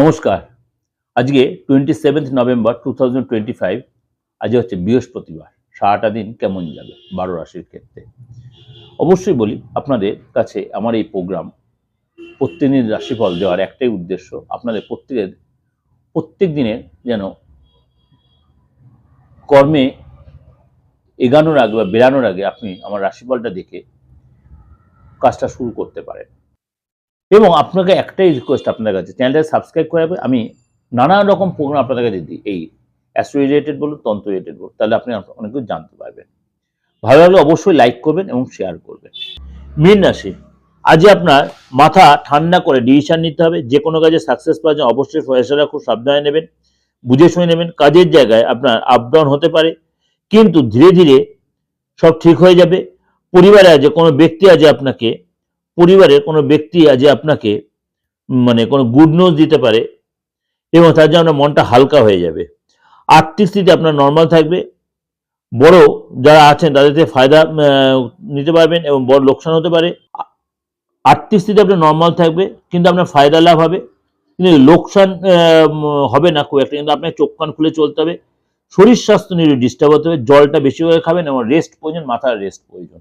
নমস্কার। আজকে twenty seventh November two thousand twenty five আজকে হচ্ছে বৃহস্পতিবার। সারাটা দিন কেমন যাবে বারো রাশির ক্ষেত্রে? অবশ্যই বলি, আপনাদের কাছে আমার এই প্রোগ্রাম প্রত্যেকদিন রাশিফল দেওয়ার একটাই উদ্দেশ্য, আপনাদের প্রত্যেকের, প্রত্যেক দিনের যেন কর্মে এগানোর আগে বা বেরানোর আগে আপনি আমার রাশিফলটা দেখে কাজটা শুরু করতে পারেন। এবং আপনাকে একটাই রিকোয়েস্ট আপনার কাছে চ্যানেলটা সাবস্ক্রাইব করে। আমি নানা রকম প্রোগ্রাম আপনাদের কাছে দিই। এই অ্যাস্ট্রো রিলেটেড বলুন তন্ত্র রিলেটেড বলুন, তাহলে আপনি অনেক কিছু জানতে পারবেন। ভালো লাগলে অবশ্যই লাইক করবেন এবং শেয়ার করবেন। মীন রাশি আজ আপনার মাথা ঠান্ডা করে ডিসিশন নিতে হবে। যে কোনো কাজে সাকসেস পাওয়ার জন্য অবশ্যই ফয়সালা খুব সাবধানে নেবেন, বুঝে শুনে নেবেন। কাজের জায়গায় আপনার আপ ডাউন হতে পারে, কিন্তু ধীরে ধীরে সব ঠিক হয়ে যাবে। পরিবারে আছে কোনো ব্যক্তি আছে আপনাকে পরিবারের কোনো ব্যক্তি আজ আপনাকে মানে কোনো গুড নিউজ দিতে পারে এবং তার জন্য মনটা হালকা হয়ে যাবে। আর্থিক স্থিতি আপনার নর্মাল থাকবে। বড় যারা আছেন তাদের থেকে ফায়দা নিতে পারবেন এবং বড় লোকসান হতে পারে। আর্থিক স্থিতি আপনার নর্মাল থাকবে, কিন্তু আপনার ফায়দা লাভ হবে। কিন্তু লোকসান হবে না খুব একটা, কিন্তু আপনার চোখ কান খুলে চলতে হবে। শরীর স্বাস্থ্য নিয়ে ডিস্টার্ব হতে হবে, জলটা বেশি করে খাবেন এবং রেস্ট প্রয়োজন, মাথার রেস্ট প্রয়োজন।